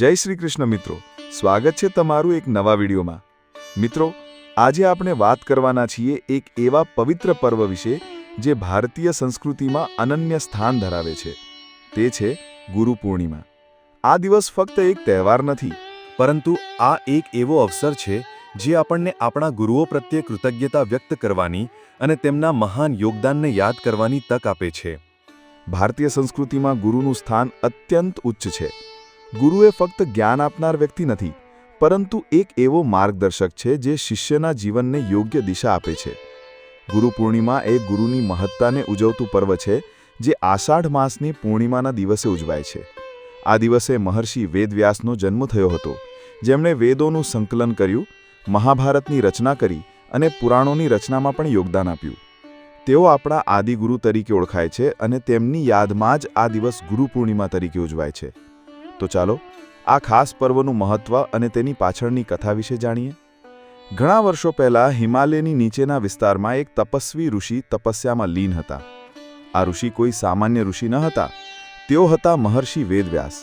જય શ્રી કૃષ્ણ મિત્રો. સ્વાગત છે તમારું એક નવા વિડીયોમાં. મિત્રો, આજે આપણે વાત કરવાના છીએ એક એવા પવિત્ર પર્વ વિશે જે ભારતીય સંસ્કૃતિમાં અનન્ય સ્થાન ધરાવે છે. તે છે ગુરુ પૂર્ણિમા. આ દિવસ ફક્ત એક તહેવાર નથી, પરંતુ આ એક એવો અવસર છે જે આપણને આપણા ગુરુઓ પ્રત્યે કૃતજ્ઞતા વ્યક્ત કરવાની અને તેમના મહાન યોગદાનને યાદ કરવાની તક આપે છે. ભારતીય સંસ્કૃતિમાં ગુરુનું સ્થાન અત્યંત ઉચ્ચ છે. ગુરુ એ ફક્ત જ્ઞાન આપનાર વ્યક્તિ નથી, પરંતુ એક એવો માર્ગદર્શક છે જે શિષ્યના જીવનને યોગ્ય દિશા આપે છે. ગુરુ પૂર્ણિમા એ ગુરુની મહત્તાને ઉજવતું પર્વ છે, જે આષાઢ માસની પૂર્ણિમાના દિવસે ઉજવાય છે. આ દિવસે મહર્ષિ વેદવ્યાસનો જન્મ થયો હતો, જેમણે વેદોનું સંકલન કર્યું, મહાભારતની રચના કરી અને પુરાણોની રચનામાં પણ યોગદાન આપ્યું. તેઓ આપણા આદિગુરુ તરીકે ઓળખાય છે અને તેમની યાદમાં જ આ દિવસ ગુરુ પૂર્ણિમા તરીકે ઉજવાય છે. તો ચાલો, આ ખાસ પર્વનું મહત્વ અને તેની પાછળની કથા વિશે જાણીએ. ઘણા વર્ષો પહેલાં હિમાલયની નીચેના વિસ્તારમાં એક તપસ્વી ઋષિ તપસ્યામાં લીન હતા. આ ઋષિ કોઈ સામાન્ય ઋષિ ન હતા, તેઓ હતા મહર્ષિ વેદવ્યાસ.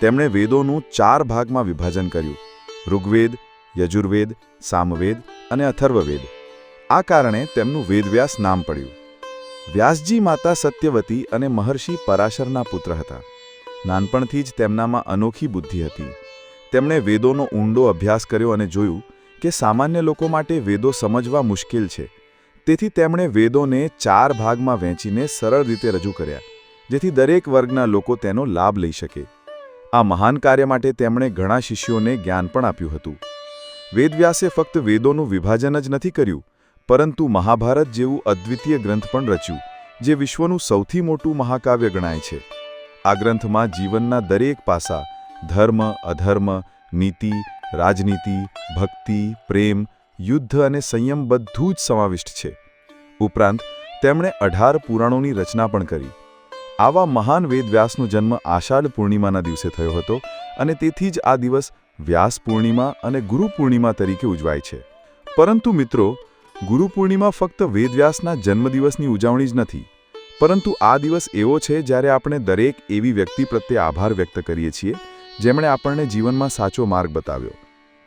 તેમણે વેદોનું ચાર ભાગમાં વિભાજન કર્યું, ઋગ્વેદ, યજુર્વેદ, સામવેદ અને અથર્વવેદ. આ કારણે તેમનું વેદવ્યાસ નામ પડ્યું. વ્યાસજી માતા સત્યવતી અને મહર્ષિ પરાશરના પુત્ર હતા. નાનપણથી જ તેમનામાં અનોખી બુદ્ધિ હતી. તેમણે વેદોનો ઊંડો અભ્યાસ કર્યો અને જોયું કે સામાન્ય લોકો માટે વેદો સમજવા મુશ્કેલ છે. તેથી તેમણે વેદોને ચાર ભાગમાં વહેંચીને સરળ રીતે રજૂ કર્યા, જેથી દરેક વર્ગના લોકો તેનો લાભ લઈ શકે. આ મહાન કાર્ય માટે તેમણે ઘણા શિષ્યોને જ્ઞાન પણ આપ્યું હતું. વેદવ્યાસે ફક્ત વેદોનું વિભાજન જ નથી કર્યું, પરંતુ મહાભારત જેવું અદ્વિતીય ગ્રંથ પણ રચ્યું, જે વિશ્વનું સૌથી મોટું મહાકાવ્ય ગણાય છે. આ ગ્રંથમાં જીવનના દરેક પાસા, ધર્મ, અધર્મ, નીતિ, રાજનીતિ, ભક્તિ, પ્રેમ, યુદ્ધ અને સંયમ બધું જ સમાવિષ્ટ છે. ઉપરાંત, તેમણે અઢાર પુરાણોની રચના પણ કરી. આવા મહાન વેદવ્યાસનો જન્મ આષાઢ પૂર્ણિમાના દિવસે થયો હતો અને તેથી જ આ દિવસ વ્યાસ પૂર્ણિમા અને ગુરુ પૂર્ણિમા તરીકે ઉજવાય છે. પરંતુ મિત્રો, ગુરુ પૂર્ણિમા ફક્ત વેદવ્યાસના જન્મદિવસની ઉજવણી જ નથી. પરંતુ આ દિવસ એવો છે જ્યારે આપણે દરેક એવી વ્યક્તિ પ્રત્યે આભાર વ્યક્ત કરીએ છીએ, જેમણે આપણને જીવનમાં સાચો માર્ગ બતાવ્યો.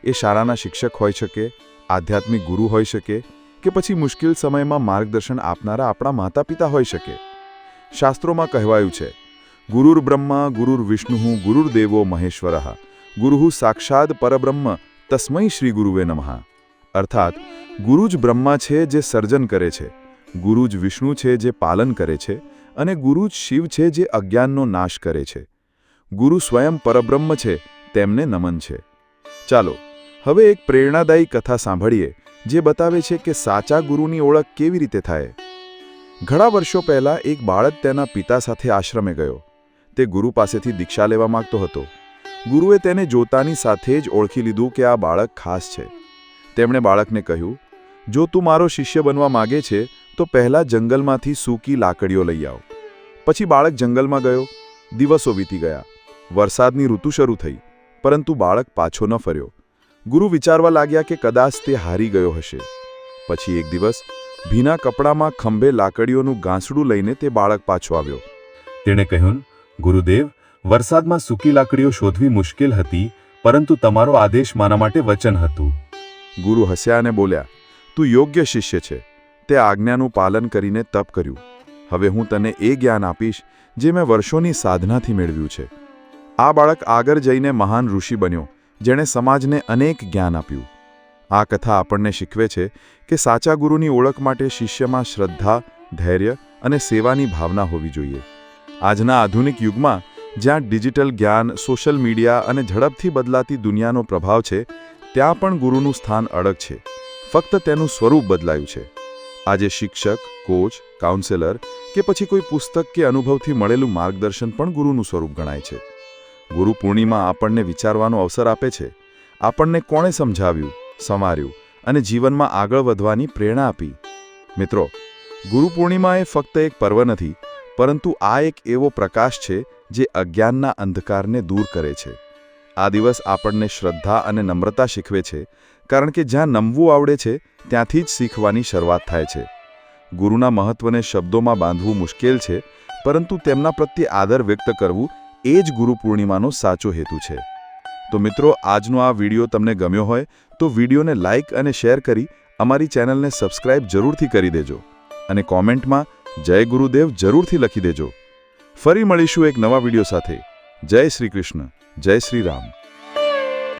એ શાળાના શિક્ષક હોઈ શકે, આધ્યાત્મિક ગુરુ હોઈ શકે, કે પછી મુશ્કેલ સમયમાં માર્ગદર્શન આપનારા આપણા માતા પિતા હોઈ શકે. શાસ્ત્રોમાં કહેવાયું છે, ગુરુર બ્રહ્મા, ગુરુર વિષ્ણુ, ગુરુર દેવો મહેશ્વર. ગુરુ સાક્ષાદ પરબ્રહ્મ, તસ્મૈ શ્રી ગુરુવે નમઃ. અર્થાત, ગુરુ જ બ્રહ્મા છે જે સર્જન કરે છે. ગુરુ જ વિષ્ણુ છે જે પાલન કરે છે અને ગુરુ જ શિવ છે જે અજ્ઞાનનો નાશ કરે છે. ગુરુ સ્વયં પરબ્રહ્મ છે, તેમને નમન છે. ચાલો, હવે એક પ્રેરણાદાયી કથા સાંભળીએ, જે બતાવે છે કે સાચા ગુરુની ઓળખ કેવી રીતે થાય. ઘણા વર્ષો પહેલાં એક બાળક તેના પિતા સાથે આશ્રમે ગયો. તે ગુરુ પાસેથી દીક્ષા લેવા માંગતો હતો. ગુરુએ તેને જોતાની સાથે જ ઓળખી લીધું કે આ બાળક ખાસ છે. તેમણે બાળકને કહ્યું જો તું મારો શિષ્ય બનવા માગે છે, તો પહેલાં જંગલમાંથી સૂકી લાકડીઓ લઈ આવો. પછી બાળક જંગલમાં ગયો. દિવસો વીતી ગયા. વરસાદની ઋતુ શરૂ થઈ, પરંતુ બાળક પાછો ન ફર્યો. ગુરુ વિચારવા લાગ્યા કે કદાચ તે હારી ગયો હશે. પછી એક દિવસ, ભીના કપડામાં ખંભે લાકડીઓનું ગાંસડું લઈને તે બાળક પાછો આવ્યો. તેણે કહ્યું, ગુરુદેવ, વરસાદમાં સૂકી લાકડીઓ શોધવી મુશ્કેલ હતી, પરંતુ તમારો આદેશ મારા માટે વચન હતું. ગુરુ હસ્યા અને બોલ્યા તું યોગ્ય શિષ્ય છે. તે આજ્ઞાનું પાલન કરીને તપ કર્યું. હવે હું તને એ જ્ઞાન આપીશ, જે મેં વર્ષોની સાધનાથી મેળવ્યું છે. આ બાળક આગળ જઈને મહાન ઋષિ બન્યો, જેણે સમાજને અનેક જ્ઞાન આપ્યું. આ કથા આપણને શીખવે છે કે સાચા ગુરુની ઓળખ માટે શિષ્યમાં શ્રદ્ધા, ધૈર્ય અને સેવાની ભાવના હોવી જોઈએ. આજના આધુનિક યુગમાં, જ્યાં ડિજિટલ જ્ઞાન, સોશિયલ મીડિયા અને ઝડપથી બદલાતી દુનિયાનો પ્રભાવ છે, ત્યાં પણ ગુરુનું સ્થાન અડગ છે. ફક્ત તેનું સ્વરૂપ બદલાયું છે. આજે શિક્ષક, કોચ, કાઉન્સેલર કે પછી કોઈ પુસ્તક કે અનુભવથી મળેલું માર્ગદર્શન પણ ગુરુનું સ્વરૂપ ગણાય છે. ગુરુ પૂર્ણિમા આપણને વિચારવાનો અવસર આપે છે. આપણને કોણે સમજાવ્યું સંવાર્યું અને જીવનમાં આગળ વધવાની પ્રેરણા આપી? મિત્રો, ગુરુ પૂર્ણિમા એ ફક્ત એક પર્વ નથી, પરંતુ આ એક એવો પ્રકાશ છે જે અજ્ઞાનના અંધકારને દૂર કરે છે. આ દિવસ આપણને શ્રદ્ધા અને નમ્રતા શીખવે છે, કારણ કે જ્યાં નમવું આવડે છે, ત્યાંથી જ શીખવાની શરૂઆત થાય છે. ગુરુના મહત્વને શબ્દોમાં બાંધવું મુશ્કેલ છે, પરંતુ તેમના પ્રત્યે આદર વ્યક્ત કરવું એ જ ગુરુ પૂર્ણિમાનો સાચો હેતુ છે. તો મિત્રો, આજનો આ વીડિયો તમને ગમ્યો હોય, તો વિડીયોને લાઇક અને શેર કરી અમારી ચેનલને સબસ્ક્રાઇબ જરૂરથી કરી દેજો અને કોમેન્ટમાં જય ગુરુદેવ જરૂરથી લખી દેજો. ફરી મળીશું એક નવા વીડિયો સાથે. જય શ્રી કૃષ્ણ. જય શ્રી રામ.